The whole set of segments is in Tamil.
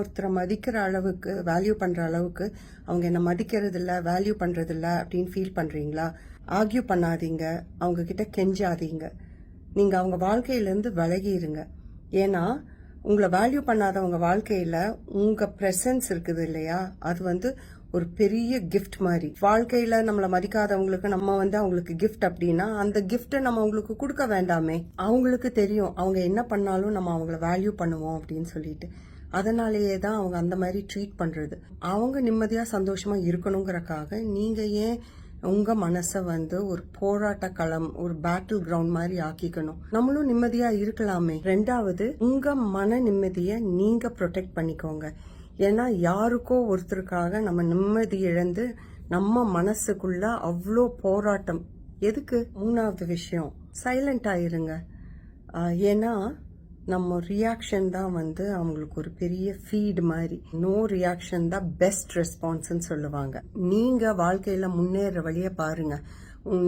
ஒருத்தரை மதிக்கிற அளவுக்கு வேல்யூ பண்ற அளவுக்கு அவங்க என்ன மதிக்கிறதில்ல வேல்யூ பண்ணுறதில்ல அப்படின்னு ஃபீல் பண்றீங்களா? ஆர்கியூ பண்ணாதீங்க. அவங்க கிட்ட கெஞ்சாதீங்க. நீங்க அவங்க வாழ்க்கையிலேருந்து விலகிடுங்க ஏன்னா உங்களை வேல்யூ பண்ணாதவங்க வாழ்க்கையில உங்க பிரசன்ஸ் இருக்குது இல்லையா? அது வந்து ஒரு பெரிய கிஃப்ட் மாதிரி. வாழ்க்கையில நம்மளை மதிக்காதவங்களுக்கு நம்ம வந்து அவங்களுக்கு கிஃப்ட் அப்படின்னா அந்த கிஃப்ட்டை நம்ம அவங்களுக்கு கொடுக்க வேண்டாமே. அவங்களுக்கு தெரியும். அவங்க என்ன பண்ணாலும் நம்ம அவங்கள வேல்யூ பண்ணுவோம் அப்படின்னு சொல்லிட்டு. அதனாலேயே தான் அவங்க அந்த மாதிரி ட்ரீட் பண்ணுறது அவங்க நிம்மதியாக சந்தோஷமாக இருக்கணுங்கிறக்காக நீங்கள் ஏன் உங்கள் மனசை வந்து ஒரு போராட்ட களம் ஒரு பேட்டில் கிரவுண்ட் மாதிரி ஆக்கிக்கணும்? நம்மளும் நிம்மதியாக இருக்கலாமே. ரெண்டாவது உங்கள் மன நிம்மதியை நீங்கள் ப்ரொடெக்ட் பண்ணிக்கோங்க. ஏன்னா யாருக்கோ ஒருத்தருக்காக நம்ம நிம்மதி இழந்து நம்ம மனசுக்குள்ள அவ்வளோ போராட்டம். எதுக்கு? மூணாவது விஷயம் சைலண்ட் ஆயிருங்க ஏன்னா நம்ம ரியாக்ஷன் தான் வந்து அவங்களுக்கு ஒரு பெரிய ஃபீட் மாதிரி. நோ ரியாக்ஷன் தான் பெஸ்ட் ரெஸ்பான்ஸ்னு சொல்லுவாங்க. நீங்கள் வாழ்க்கையில் முன்னேற வழியை பாருங்கள்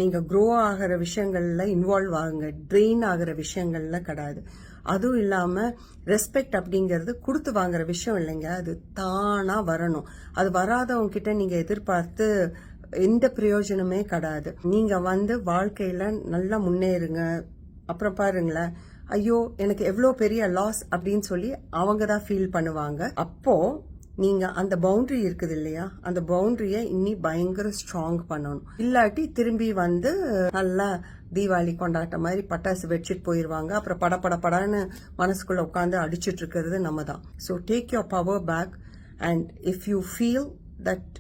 நீங்கள் க்ரோ ஆகிற விஷயங்களில் இன்வால்வ் ஆகுங்க. ட்ரெயின் ஆகிற விஷயங்கள்ல கிடையாது அதுவும் இல்லாமல் ரெஸ்பெக்ட் அப்படிங்கிறது கொடுத்து வாங்குற விஷயம் இல்லைங்க. அது தானாக வரணும். அது வராதவங்க கிட்ட நீங்கள் எதிர்பார்த்து எந்த பிரயோஜனமே கிடையாது நீங்கள் வந்து வாழ்க்கையில் நல்லா முன்னேறுங்க. அப்புறம் பாருங்களேன். ஐயோ எனக்கு எவ்வளோ பெரிய லாஸ் அப்படின்னு சொல்லி அவங்க தான் ஃபீல் பண்ணுவாங்க. அப்போ நீங்க அந்த பவுண்டரி இருக்குது இல்லையா? அந்த பவுண்டரியை இன்னி பயங்கர ஸ்ட்ராங் பண்ணணும். இல்லாட்டி திரும்பி வந்து நல்லா தீபாவளி கொண்டாட்ட மாதிரி பட்டாசு வெடிச்சிட்டு போயிடுவாங்க அப்புறம் பட பட படன்னு மனசுக்குள்ள உட்காந்து அடிச்சிட்டு இருக்கிறது நம்ம தான். So take your power back and if you feel that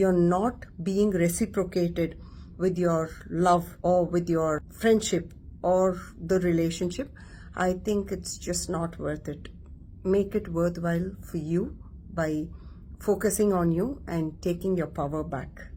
you're not being reciprocated with your love or with your friendship or the relationship, I think it's just not worth it. Make it worthwhile for you by focusing on you and taking your power back.